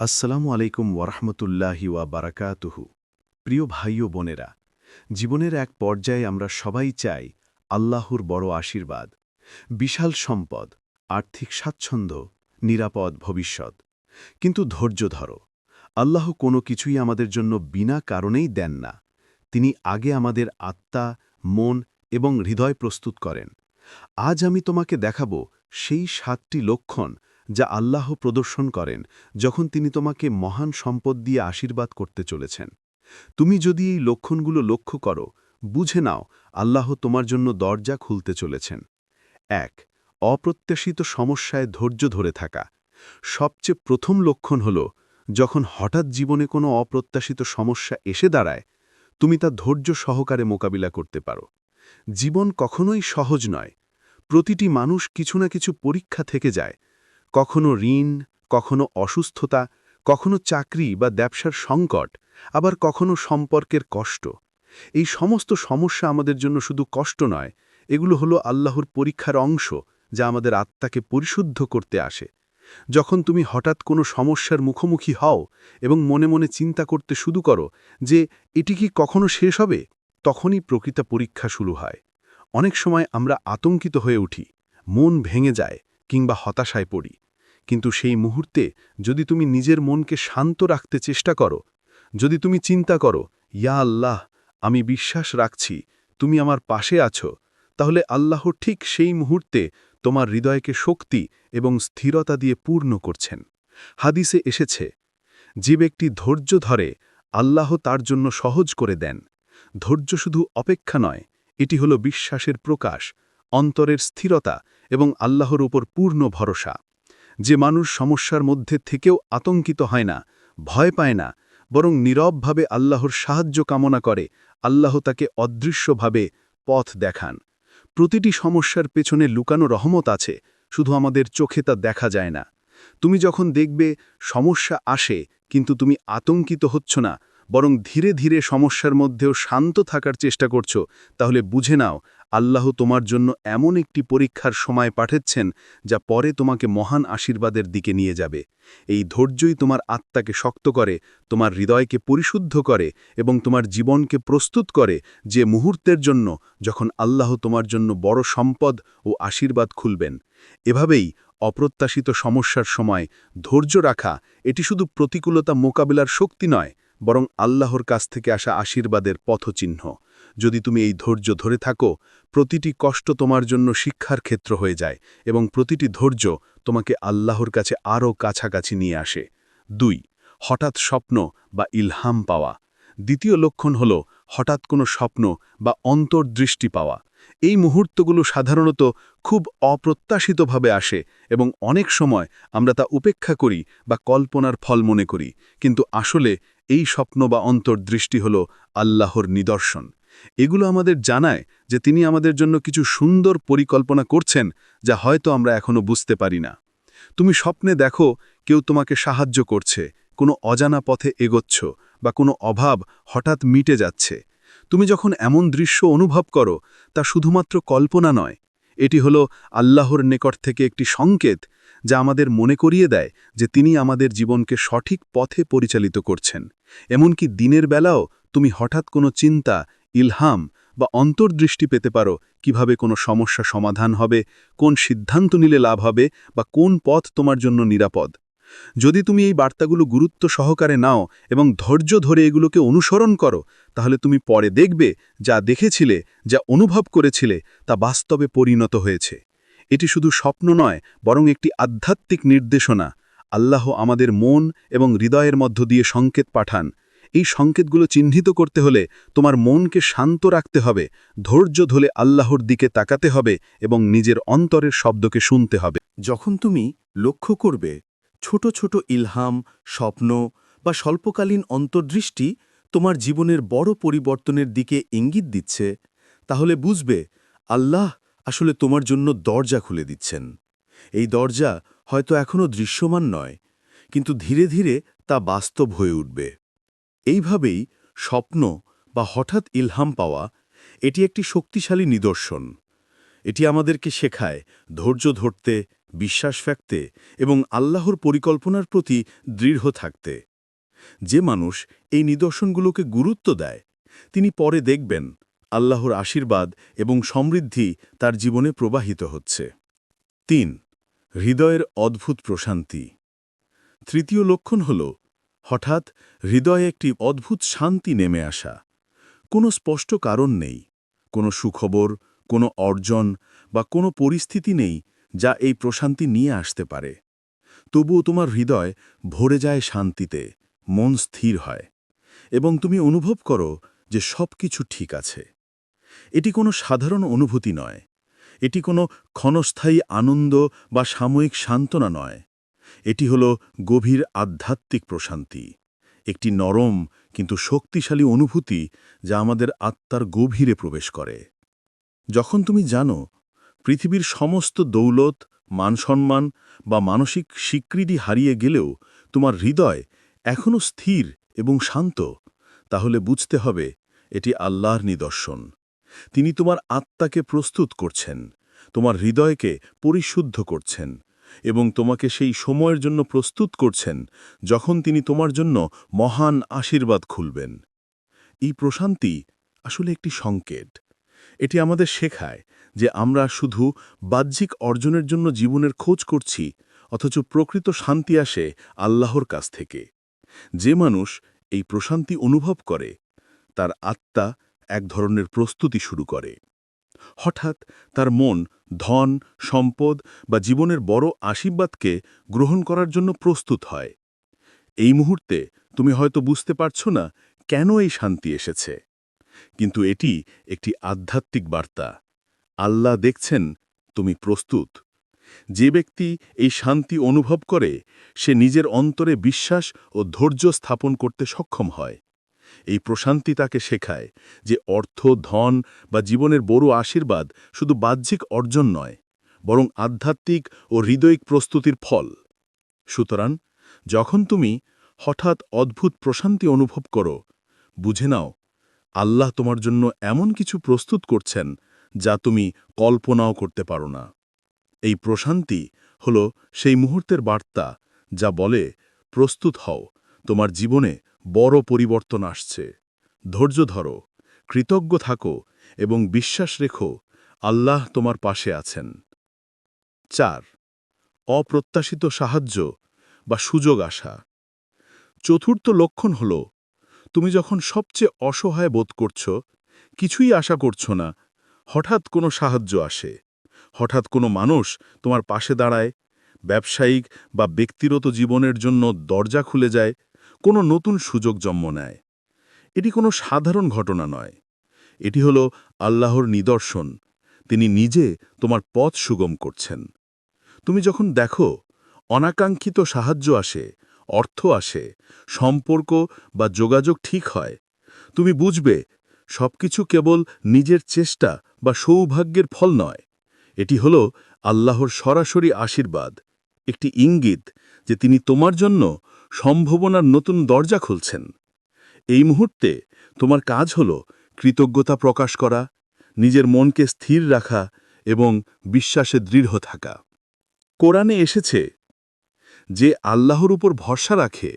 আসসালামু আলাইকুম ওয়ারহমতুল্লাহি ওয়া বারাকাতুহু। প্রিয় ভাই ও বোনেরা, জীবনের এক পর্যায়ে আমরা সবাই চাই আল্লাহর বড় আশীর্বাদ, বিশাল সম্পদ, আর্থিক স্বাচ্ছন্দ্য, নিরাপদ ভবিষ্যৎ। কিন্তু ধৈর্য ধরো, আল্লাহ কোনো কিছুই আমাদের জন্য বিনা কারণেই দেন না। তিনি আগে আমাদের আত্মা, মন এবং হৃদয় প্রস্তুত করেন। আজ আমি তোমাকে দেখাবো সেই সাতটি লক্ষণ যা আল্লাহ প্রদর্শন করেন যখন তিনি তোমাকে মহান সম্পদ দিয়ে আশীর্বাদ করতে চলেছেন। তুমি যদি এই লক্ষণগুলো লক্ষ্য করো, বুঝে নাও আল্লাহ তোমার জন্য দরজা খুলতে চলেছেন। এক, অপ্রত্যাশিত সমস্যায় ধৈর্য ধরে থাকা। সবচেয়ে প্রথম লক্ষণ হল, যখন হঠাৎ জীবনে কোনো অপ্রত্যাশিত সমস্যা এসে দাঁড়ায়, তুমি তা ধৈর্য সহকারে মোকাবিলা করতে পারো। জীবন কখনোই সহজ নয়। প্রতিটি মানুষ কিছু না কিছু পরীক্ষা থেকে যায় কখনো ঋণ, কখনো অসুস্থতা, কখনো চাকরি বা ব্যবসার সংকট, আবার কখনো সম্পর্কের কষ্ট। এই সমস্ত সমস্যা আমাদের জন্য শুধু কষ্ট নয়, এগুলো হলো আল্লাহর পরীক্ষার অংশ যা আমাদের আত্মাকে পরিশুদ্ধ করতে আসে। যখন তুমি হঠাৎ কোনো সমস্যার মুখোমুখি হও এবং মনে মনে চিন্তা করতে শুরু করো যে, এটি কি কখনো শেষ হবে? তখনই প্রকৃত পরীক্ষা শুরু হয়। অনেক সময় আমরা আতঙ্কিত হয়ে উঠি, মন ভেঙে যায় কিংবা হতাশায় পড়ি। কিন্তু সেই মুহূর্তে যদি তুমি নিজের মনকে শান্ত রাখতে চেষ্টা করো, যদি তুমি চিন্তা করো, ইয়া আল্লাহ, আমি বিশ্বাস রাখছি, তুমি আমার পাশে আছো, তাহলে আল্লাহ ঠিক সেই মুহূর্তে তোমার হৃদয়কে শক্তি এবং স্থিরতা দিয়ে পূর্ণ করছেন। হাদিসে এসেছে, যে ব্যক্তি ধৈর্য ধরে, আল্লাহ তার জন্য সহজ করে দেন। ধৈর্য শুধু অপেক্ষা নয়, এটি হল বিশ্বাসের প্রকাশ, অন্তরের স্থিরতা এবং আল্লাহর উপর পূর্ণ ভরসা। যে মানুষ সমস্যার মধ্যে থেকেও আতঙ্কিত হয় না, ভয় পায় না, বরং নীরবভাবে আল্লাহর সাহায্য কামনা করে, আল্লাহ তাকে অদৃশ্যভাবে পথ দেখান। প্রতিটি সমস্যার পেছনে লুকানো রহমত আছে, শুধু আমাদের চোখে তা দেখা যায় না। তুমি যখন দেখবে সমস্যা আসে, কিন্তু তুমি আতঙ্কিত হচ্ছ না, বরং ধীরে ধীরে সমস্যার মধ্যেও শান্ত থাকার চেষ্টা করছ, তাহলে বুঝে নাও আল্লাহ তোমার জন্য এমন একটি পরীক্ষার সময় পাঠাচ্ছেন যা পরে তোমাকে মহান আশীর্বাদের দিকে নিয়ে যাবে। এই ধৈর্যই তোমার আত্মাকে শক্ত করে, তোমার হৃদয়কে পরিশুদ্ধ করে এবং তোমার জীবনকে প্রস্তুত করে যে মুহূর্তের জন্য যখন আল্লাহ তোমার জন্য বড় সম্পদ ও আশীর্বাদ খুলবেন। এভাবেই অপ্রত্যাশিত সমস্যার সময় ধৈর্য রাখা, এটি শুধু প্রতিকূলতা মোকাবিলার শক্তি নয়, বরং আল্লাহর কাছ থেকে আসা আশীর্বাদের পথচিহ্ন। যদি তুমি এই ধৈর্য ধরে থাকো, প্রতিটি কষ্ট তোমার জন্য শিক্ষার ক্ষেত্র হয়ে যায় এবং প্রতিটি ধৈর্য তোমাকে আল্লাহর কাছে আরও কাছাকাছি নিয়ে আসে। দুই, হঠাৎ স্বপ্ন বা ইলহাম পাওয়া। দ্বিতীয় লক্ষণ হল হঠাৎ কোনো স্বপ্ন বা অন্তর্দৃষ্টি পাওয়া। এই মুহূর্তগুলো সাধারণত খুব অপ্রত্যাশিতভাবে আসে এবং অনেক সময় আমরা তা উপেক্ষা করি বা কল্পনার ফল মনে করি। কিন্তু আসলে এই স্বপ্ন বা অন্তর্দৃষ্টি হল আল্লাহর নিদর্শন। এগুলো আমাদের জানায় যে তিনি আমাদের জন্য কিছু সুন্দর পরিকল্পনা করছেন যা হয়তো আমরা এখনও বুঝতে পারি না। তুমি স্বপ্নে দেখো কেউ তোমাকে সাহায্য করছে, কোনো অজানা পথে এগোচ্ছ বা কোনো অভাব হঠাৎ মিটে যাচ্ছে। তুমি যখন এমন দৃশ্য অনুভব করো, তা শুধুমাত্র কল্পনা নয়, এটি হলো আল্লাহর নিকট থেকে একটি সংকেত যা আমাদের মনে করিয়ে দেয় যে তিনি আমাদের জীবনকে সঠিক পথে পরিচালিত করছেন। এমনকি দিনের বেলাও তুমি হঠাৎ কোনো চিন্তা ইলহাম বা অন্তর্দৃষ্টি পেতে পারো, কীভাবে কোনো সমস্যা সমাধান হবে, কোন সিদ্ধান্ত নিলে লাভ হবে, বা কোন পথ তোমার জন্য নিরাপদ। যদি তুমি এই বার্তাগুলো গুরুত্ব সহকারে নাও এবং ধৈর্য ধরে এগুলোকে অনুসরণ করো, তাহলে তুমি পরে দেখবে, যা দেখেছিলে, যা অনুভব করেছিলে, তা বাস্তবে পরিণত হয়েছে। এটি শুধু স্বপ্ন নয়, বরং একটি আধ্যাত্মিক নির্দেশনা। আল্লাহ আমাদের মন এবং হৃদয়ের মধ্য দিয়ে সংকেত পাঠান। এই সংকেতগুলো চিহ্নিত করতে হলে তোমার মনকে শান্ত রাখতে হবে, ধৈর্য ধরে আল্লাহর দিকে তাকাতে হবে এবং নিজের অন্তরের শব্দকে শুনতে হবে। যখন তুমি লক্ষ্য করবে, ছোট ছোট ইলহাম, স্বপ্ন বা স্বল্পকালীন অন্তর্দৃষ্টি তোমার জীবনের বড় পরিবর্তনের দিকে ইঙ্গিত দিচ্ছে, তাহলে বুঝবে আল্লাহ আসলে তোমার জন্য দরজা খুলে দিচ্ছেন। এই দরজা হয়তো এখনও দৃশ্যমান নয়, কিন্তু ধীরে ধীরে তা বাস্তব হয়ে উঠবে। এইভাবেই স্বপ্ন বা হঠাৎ ইলহাম পাওয়া এটি একটি শক্তিশালী নিদর্শন। এটি আমাদেরকে শেখায় ধৈর্য ধরতে, বিশ্বাস রাখতে এবং আল্লাহর পরিকল্পনার প্রতি দৃঢ় থাকতে। যে মানুষ এই নিদর্শনগুলোকে গুরুত্ব দেয়, তিনি পরে দেখবেন আল্লাহর আশীর্বাদ এবং সমৃদ্ধি তার জীবনে প্রবাহিত হচ্ছে। তিন, হৃদয়ের অদ্ভুত প্রশান্তি। তৃতীয় লক্ষণ হল হঠাৎ হৃদয়ে একটি অদ্ভুত শান্তি নেমে আসা। কোনো স্পষ্ট কারণ নেই, কোনো সুখবর, কোনো অর্জন বা কোনো পরিস্থিতি নেই যা এই প্রশান্তি নিয়ে আসতে পারে। তবুও তোমার হৃদয় ভরে যায় শান্তিতে, মন স্থির হয় এবং তুমি অনুভব করো যে সব কিছু ঠিক আছে। এটি কোনো সাধারণ অনুভূতি নয়, এটি কোনো ক্ষণস্থায়ী আনন্দ বা সাময়িক সান্ত্বনা নয়। এটি হল গভীর আধ্যাত্মিক প্রশান্তি, একটি নরম কিন্তু শক্তিশালী অনুভূতি যা আমাদের আত্মার গভীরে প্রবেশ করে। যখন তুমি জানো, পৃথিবীর সমস্ত দৌলত, মানসম্মান বা মানসিক স্বীকৃতি হারিয়ে গেলেও তোমার হৃদয় এখনও স্থির এবং শান্ত, তাহলে বুঝতে হবে এটি আল্লাহর নিদর্শন। তিনি তোমার আত্মাকে প্রস্তুত করছেন, তোমার হৃদয়কে পরিশুদ্ধ করছেন। এবং তোমাকে সেই সময়ের জন্য প্রস্তুত করছেন, যখন তিনি তোমার জন্য মহান আশীর্বাদ খুলবেন। এই প্রশান্তি আসলে একটি সংকেত। এটি আমাদের শেখায় যে আমরা শুধু বাহ্যিক অর্জনের জন্য জীবনের খোঁজ করছি, অথচ প্রকৃত শান্তি আসে আল্লাহর কাছ থেকে। যে মানুষ এই প্রশান্তি অনুভব করে, তার আত্মা এক ধরনের প্রস্তুতি শুরু করে। হঠাৎ তার মন ধন, সম্পদ বা জীবনের বড় আশীর্বাদকে গ্রহণ করার জন্য প্রস্তুত হয়। এই মুহূর্তে তুমি হয়তো বুঝতে পারছ না কেন এই শান্তি এসেছে। কিন্তু এটি একটি আধ্যাত্মিক বার্তা। আল্লাহ দেখছেন তুমি প্রস্তুত। যে ব্যক্তি এই শান্তি অনুভব করে, সে নিজের অন্তরে বিশ্বাস ও ধৈর্য স্থাপন করতে সক্ষম হয়। এই প্রশান্তি তাকে শেখায় যে অর্থ, ধন বা জীবনের বড় আশীর্বাদ শুধু বাহ্যিক অর্জন নয়, বরং আধ্যাত্মিক ও হৃদয়িক প্রস্তুতির ফল। সুতরাং যখন তুমি হঠাৎ অদ্ভুত প্রশান্তি অনুভব করো, বুঝে নাও, আল্লাহ তোমার জন্য এমন কিছু প্রস্তুত করছেন যা তুমি কল্পনাও করতে পারো না। এই প্রশান্তি হল সেই মুহূর্তের বার্তা যা বলে, প্রস্তুত হও, তোমার জীবনে বড় পরিবর্তন আসছে। ধৈর্য ধরো, কৃতজ্ঞ থাকো এবং বিশ্বাস রেখো, আল্লাহ তোমার পাশে আছেন। চার, অপ্রত্যাশিত সাহায্য বা সুযোগ আসা। চতুর্থ লক্ষণ হল, তুমি যখন সবচেয়ে অসহায় বোধ করছ, কিছুই আশা করছ না, হঠাৎ কোনো সাহায্য আসে। হঠাৎ কোনো মানুষ তোমার পাশে দাঁড়ায়, ব্যবসায়িক বা ব্যক্তিগত জীবনের জন্য দরজা খুলে যায় কোনো নতুন সুযোগ জন্ম নেয়। এটি কোনো সাধারণ ঘটনা নয়। এটি হল আল্লাহর নিদর্শন। তিনি নিজে তোমার পথ সুগম করছেন। তুমি যখন দেখো, অনাকাঙ্ক্ষিত সাহায্য আসে, অর্থ আসে, সম্পর্ক বা যোগাযোগ ঠিক হয়, তুমি বুঝবে সবকিছু কেবল নিজের চেষ্টা বা সৌভাগ্যের ফল নয়। এটি হল আল্লাহর সরাসরি আশীর্বাদ, একটি ইঙ্গিত যে তিনি তোমার জন্য সম্ভাবনার নতুন দরজা খুলছেন। এই মুহূর্তে তোমার কাজ হল কৃতজ্ঞতা প্রকাশ করা, নিজের মনকে স্থির রাখা এবং বিশ্বাসে দৃঢ় থাকা। কোরআনে এসেছে যে আল্লাহর উপর ভরসা রাখে,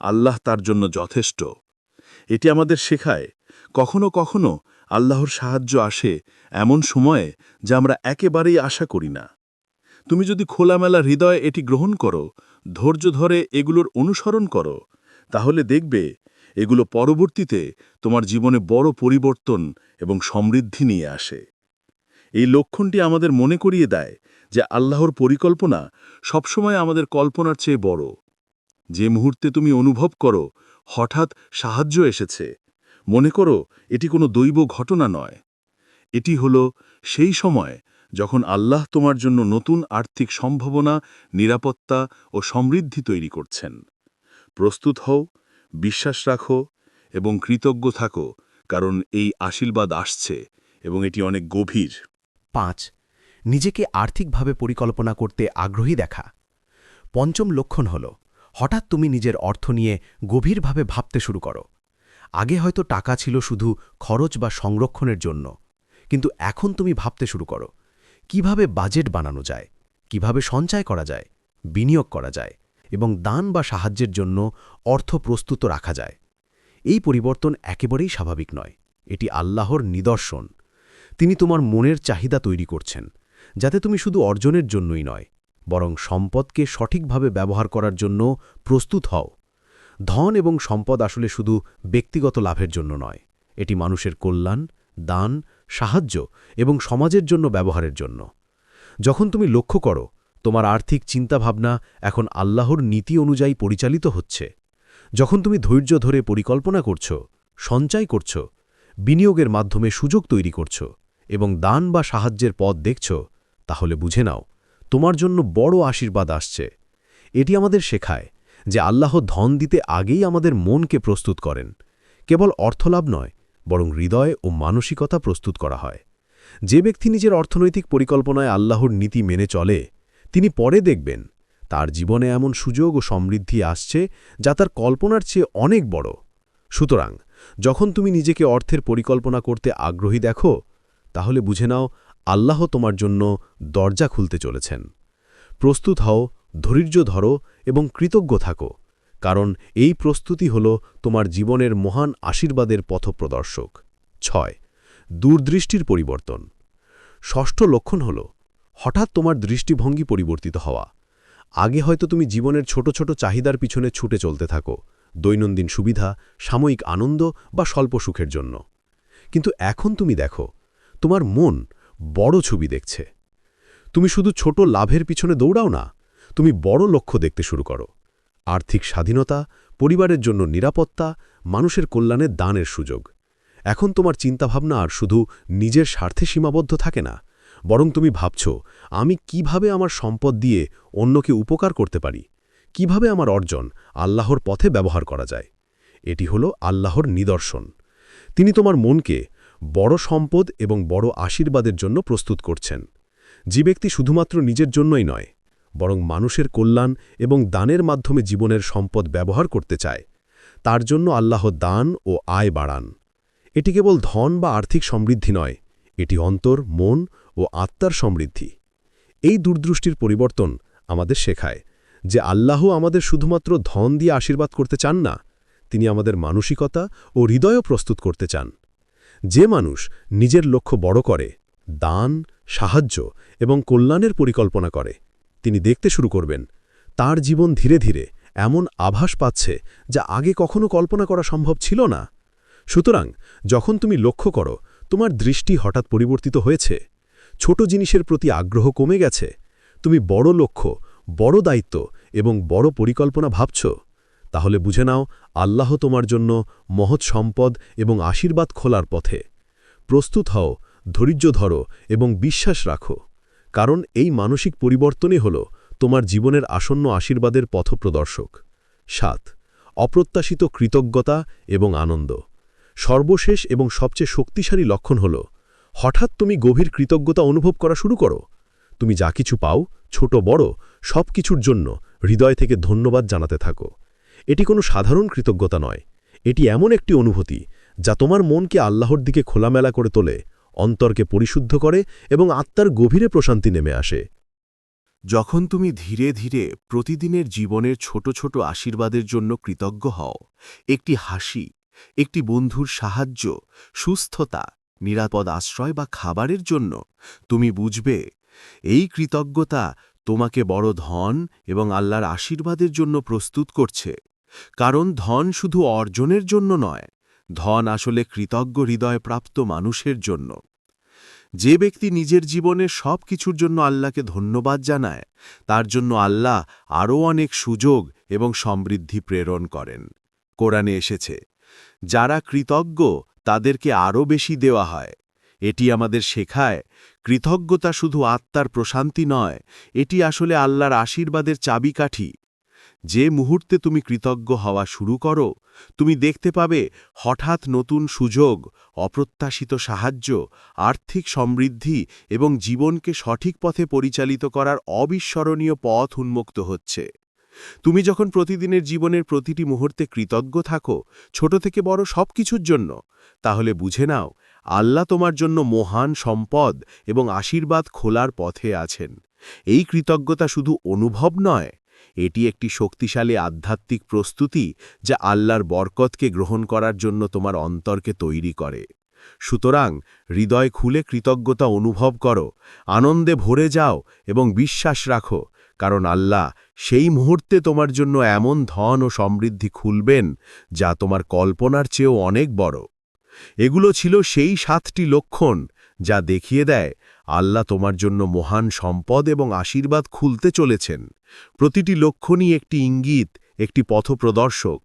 আল্লাহ তার জন্য যথেষ্ট। এটি আমাদের শেখায়, কখনো কখনো আল্লাহর সাহায্য আসে এমন সময়ে যা আমরা একেবারেই আশা করি না। তুমি যদি খোলামেলা হৃদয়ে এটি গ্রহণ করো ধৈর্য ধরে এগুলোর অনুসরণ করো, তাহলে দেখবে এগুলো পরবর্তীতে তোমার জীবনে বড় পরিবর্তন এবং সমৃদ্ধি নিয়ে আসে। এই লক্ষণটি আমাদের মনে করিয়ে দেয় যে আল্লাহর পরিকল্পনা সবসময় আমাদের কল্পনার চেয়ে বড়। যে মুহূর্তে তুমি অনুভব করো, হঠাৎ সাহায্য এসেছে, মনে করো এটি কোনো দৈব ঘটনা নয়। এটি হল সেই সময় যখন আল্লাহ তোমার জন্য নতুন আর্থিক সম্ভাবনা, নিরাপত্তা ও সমৃদ্ধি তৈরি করছেন। প্রস্তুত হও, বিশ্বাস রাখো এবং কৃতজ্ঞ থাকো, কারণ এই আশীর্বাদ আসছে এবং এটি অনেক গভীর। পাঁচ, নিজেকে আর্থিকভাবে পরিকল্পনা করতে আগ্রহী দেখা। পঞ্চম লক্ষণ হল, হঠাৎ তুমি নিজের অর্থ নিয়ে গভীরভাবে ভাবতে শুরু করো। আগে হয়তো টাকা ছিল শুধু খরচ বা সংরক্ষণের জন্য, কিন্তু এখন তুমি ভাবতে শুরু করো। কীভাবে বাজেট বানানো যায়, কীভাবে সঞ্চয় করা যায়, বিনিয়োগ করা যায় এবং দান বা সাহায্যের জন্য অর্থ প্রস্তুত রাখা যায়। এই পরিবর্তন একেবারেই স্বাভাবিক নয়। এটি আল্লাহর নিদর্শন। তিনি তোমার মনের চাহিদা তৈরি করছেন, যাতে তুমি শুধু অর্জনের জন্যই নয়, বরং সম্পদকে সঠিকভাবে ব্যবহার করার জন্য প্রস্তুত হও। ধন এবং সম্পদ আসলে শুধু ব্যক্তিগত লাভের জন্য নয়, এটি মানুষের কল্যাণ দান, সাহায্য এবং সমাজের জন্য ব্যবহারের জন্য। যখন তুমি লক্ষ্য করো, তোমার আর্থিক চিন্তাভাবনা এখন আল্লাহর নীতি অনুযায়ী পরিচালিত হচ্ছে। যখন তুমি ধৈর্য ধরে পরিকল্পনা করছ, সঞ্চয় করছ, বিনিয়োগের মাধ্যমে সুযোগ তৈরি করছ এবং দান বা সাহায্যের পথ দেখছ, তাহলে বুঝে নাও, তোমার জন্য বড় আশীর্বাদ আসছে। এটি আমাদের শেখায় যে আল্লাহ ধন দিতে আগেই আমাদের মনকে প্রস্তুত করেন। কেবল অর্থলাভ নয় বরং হৃদয় ও মানসিকতা প্রস্তুত করা হয়। যে ব্যক্তি নিজের অর্থনৈতিক পরিকল্পনায় আল্লাহর নীতি মেনে চলে, তিনি পরে দেখবেন তার জীবনে এমন সুযোগ ও সমৃদ্ধি আসছে যা তার কল্পনার চেয়ে অনেক বড়। সুতরাং, যখন তুমি নিজেকে অর্থের পরিকল্পনা করতে আগ্রহী দেখো, তাহলে বুঝে নাও আল্লাহ তোমার জন্য দরজা খুলতে চলেছেন। প্রস্তুত হও, ধৈর্য ধরো এবং কৃতজ্ঞ থাকো। কারণ এই প্রস্তুতি হল তোমার জীবনের মহান আশীর্বাদের পথপ্রদর্শক। ছয়, দূরদৃষ্টির পরিবর্তন। ষষ্ঠ লক্ষণ হল হঠাৎ তোমার দৃষ্টিভঙ্গি পরিবর্তিত হওয়া। আগে হয়তো তুমি জীবনের ছোট ছোট চাহিদার পিছনে ছুটে চলতে থাকো, দৈনন্দিন সুবিধা, সাময়িক আনন্দ বা স্বল্প সুখের জন্য। কিন্তু এখন তুমি দেখো, তোমার মন বড় ছবি দেখছে। তুমি শুধু ছোট লাভের পিছনে দৌড়াও না, তুমি বড় লক্ষ্য দেখতে শুরু করো। আর্থিক স্বাধীনতা, পরিবারের জন্য নিরাপত্তা, মানুষের কল্যাণে দানের সুযোগ। এখন তোমার চিন্তাভাবনা আর শুধু নিজের স্বার্থে সীমাবদ্ধ থাকে না, বরং তুমি ভাবছ, আমি কীভাবে আমার সম্পদ দিয়ে অন্যকে উপকার করতে পারি? কীভাবে আমার অর্জন আল্লাহর পথে ব্যবহার করা যায়? এটি হল আল্লাহর নিদর্শন। তিনি তোমার মনকে বড় সম্পদ এবং বড় আশীর্বাদের জন্য প্রস্তুত করছেন। যে ব্যক্তি শুধুমাত্র নিজের জন্যই নয় বরং মানুষের কল্যাণ এবং দানের মাধ্যমে জীবনের সম্পদ ব্যবহার করতে চায়। তার জন্য আল্লাহ দান ও আয় বাড়ান। এটি কেবল ধন বা আর্থিক সমৃদ্ধি নয়, এটি অন্তর, মন ও আত্মার সমৃদ্ধি। এই দূরদৃষ্টির পরিবর্তন আমাদের শেখায় যে আল্লাহ আমাদের শুধুমাত্র ধন দিয়ে আশীর্বাদ করতে চান না, তিনি আমাদের মানসিকতা ও হৃদয়ও প্রস্তুত করতে চান। যে মানুষ নিজের লক্ষ্য বড় করে, দান, সাহায্য এবং কল্যাণের পরিকল্পনা করে তিনি দেখতে শুরু করবেন। তার জীবন ধীরে ধীরে এমন আভাস পাচ্ছে যা আগে কখনো কল্পনা করা সম্ভব ছিল না। সুতরাং যখন তুমি লক্ষ্য করো, তোমার দৃষ্টি হঠাৎ পরিবর্তিত হয়েছে। ছোট জিনিসের প্রতি আগ্রহ কমে গেছে। তুমি বড় লক্ষ্য, বড় দায়িত্ব এবং বড় পরিকল্পনা ভাবছ। তাহলে বুঝে নাও, আল্লাহ তোমার জন্য মহৎ সম্পদ এবং আশীর্বাদ খোলার পথে। প্রস্তুত হও, ধৈর্য ধরো এবং বিশ্বাস রাখো। কারণ এই মানসিক পরিবর্তনই হল তোমার জীবনের আসন্ন আশীর্বাদের পথপ্রদর্শক। সাত, অপ্রত্যাশিত কৃতজ্ঞতা এবং আনন্দ। সর্বশেষ এবং সবচেয়ে শক্তিশালী লক্ষণ হল, হঠাৎ তুমি গভীর কৃতজ্ঞতা অনুভব করা শুরু করো। তুমি যা কিছু পাও, ছোট, বড় সব কিছুর জন্য হৃদয় থেকে ধন্যবাদ জানাতে থাকো। এটি কোনো সাধারণ কৃতজ্ঞতা নয়। এটি এমন একটি অনুভূতি যা তোমার মনকে আল্লাহর দিকে খোলামেলা করে তোলে অন্তরকে পরিশুদ্ধ করে এবং আত্মার গভীরে প্রশান্তি নেমে আসে। যখন তুমি ধীরে ধীরে প্রতিদিনের জীবনের ছোট ছোট আশীর্বাদের জন্য কৃতজ্ঞ হও, একটি হাসি, একটি বন্ধুর সাহায্য, সুস্থতা, নিরাপদ আশ্রয় বা খাবারের জন্য, তুমি বুঝবে, এই কৃতজ্ঞতা তোমাকে বড় ধন এবং আল্লাহর আশীর্বাদের জন্য প্রস্তুত করছে, কারণ ধন শুধু অর্জনের জন্য নয় ধন আসলে কৃতজ্ঞ হৃদয় প্রাপ্ত মানুষের জন্য। যে ব্যক্তি নিজের জীবনে সব কিছুর জন্য আল্লাহকে ধন্যবাদ জানায়, তার জন্য আল্লাহ আরও অনেক সুযোগ এবং সমৃদ্ধি প্রেরণ করেন। কোরআনে এসেছে, যারা কৃতজ্ঞ, তাদেরকে আরও বেশি দেওয়া হয়। এটি আমাদের শেখায়, কৃতজ্ঞতা শুধু আত্মার প্রশান্তি নয়, এটি আসলে আল্লাহর আশীর্বাদের চাবিকাঠি। যে মুহূর্তে তুমি কৃতজ্ঞ হওয়া শুরু করো, তুমি দেখতে পাবে হঠাৎ নতুন সুযোগ, অপ্রত্যাশিত সাহায্য, আর্থিক সমৃদ্ধি এবং জীবনকে সঠিক পথে পরিচালিত করার অবিস্মরণীয় পথ উন্মুক্ত হচ্ছে। তুমি যখন প্রতিদিনের জীবনের প্রতিটি মুহূর্তে কৃতজ্ঞ থাকো, ছোট থেকে বড় সব কিছুর জন্য, তাহলে বুঝে নাও, আল্লাহ তোমার জন্য মহান সম্পদ এবং আশীর্বাদ খোলার পথে আছেন। এই কৃতজ্ঞতা শুধু অনুভব নয় এটি একটি শক্তিশালী আধ্যাত্মিক প্রস্তুতি যা আল্লাহর বরকতকে গ্রহণ করার জন্য তোমার অন্তরকে তৈরি করে। সুতরাং হৃদয় খুলে কৃতজ্ঞতা অনুভব করো, আনন্দে ভরে যাও এবং বিশ্বাস রাখো, কারণ আল্লাহ সেই মুহূর্তে তোমার জন্য এমন ধন ও সমৃদ্ধি খুলবেন যা তোমার কল্পনার চেয়েও অনেক বড়। এগুলো ছিল সেই সাতটি লক্ষণ যা দেখিয়ে দেয় আল্লাহ তোমার জন্য মহান সম্পদ এবং আশীর্বাদ খুলতে চলেছেন। প্রতিটি লক্ষণই একটি ইঙ্গিত, একটি পথপ্রদর্শক।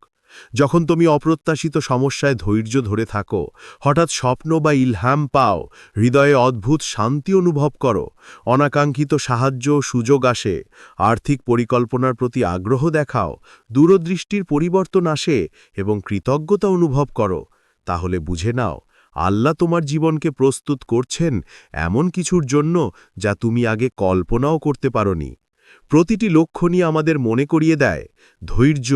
যখন তুমি অপ্রত্যাশিত সমস্যায় ধৈর্য ধরে থাকো, হঠাৎ স্বপ্ন বা ইলহাম পাও, হৃদয়ে অদ্ভুত শান্তি অনুভব করো, অনাকাঙ্ক্ষিত সাহায্য সুযোগ আসে, আর্থিক পরিকল্পনার প্রতি আগ্রহ দেখাও, দূরদৃষ্টির পরিবর্তন আসে এবং কৃতজ্ঞতা অনুভব করো, তাহলে বুঝে নাও আল্লাহ তোমার জীবনকে প্রস্তুত করছেন এমন কিছুর জন্য যা তুমি আগে কল্পনাও করতে পারোনি। প্রতিটি লক্ষ্য নিয়ে আমাদের মনে করিয়ে দেয়, ধৈর্য,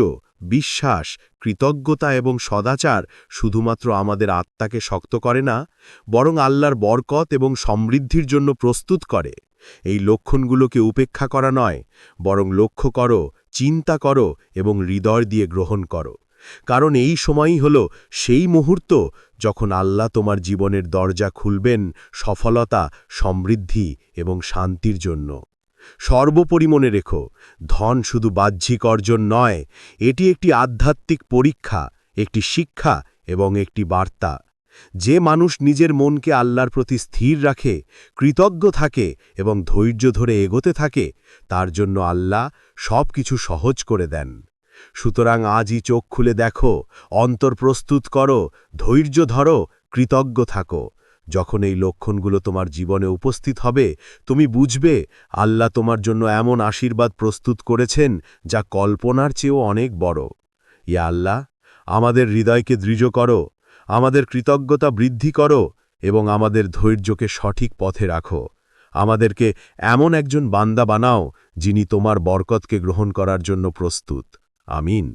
বিশ্বাস, কৃতজ্ঞতা এবং সদাচার শুধুমাত্র আমাদের আত্মাকে শক্ত করে না, বরং আল্লাহর বরকত এবং সমৃদ্ধির জন্য প্রস্তুত করে। এই লক্ষণগুলোকে উপেক্ষা করা নয়, বরং লক্ষ্য করো, চিন্তা করো এবং হৃদয় দিয়ে গ্রহণ করো। কারণ এই সময়ই হল সেই মুহূর্ত যখন আল্লাহ তোমার জীবনের দরজা খুলবেন সফলতা, সমৃদ্ধি এবং শান্তির জন্য। সর্বোপরি মনে রেখো, ধন শুধু বাহ্যিক অর্জন নয়, এটি একটি আধ্যাত্মিক পরীক্ষা, একটি শিক্ষা এবং একটি বার্তা। যে মানুষ নিজের মনকে আল্লাহর প্রতি স্থির রাখে, কৃতজ্ঞ থাকে এবং ধৈর্য ধরে এগোতে থাকে, তার জন্য আল্লাহ সব কিছু সহজ করে দেন। সুতরাং আজই চোখ খুলে দেখো, অন্তর প্রস্তুত করো, ধৈর্য ধরো, কৃতজ্ঞ থাকো। যখন এই লক্ষণগুলো তোমার জীবনে উপস্থিত হবে, তুমি বুঝবে, আল্লাহ তোমার জন্য এমন আশীর্বাদ প্রস্তুত করেছেন, যা কল্পনার চেয়েও অনেক বড়। ইয়া আল্লাহ, আমাদের হৃদয়কে দৃঢ় করো, আমাদের কৃতজ্ঞতা বৃদ্ধি করো এবং আমাদের ধৈর্যকে সঠিক পথে রাখো। আমাদেরকে এমন একজন বান্দা বানাও, যিনি তোমার বরকতকে গ্রহণ করার জন্য প্রস্তুত। আমিন।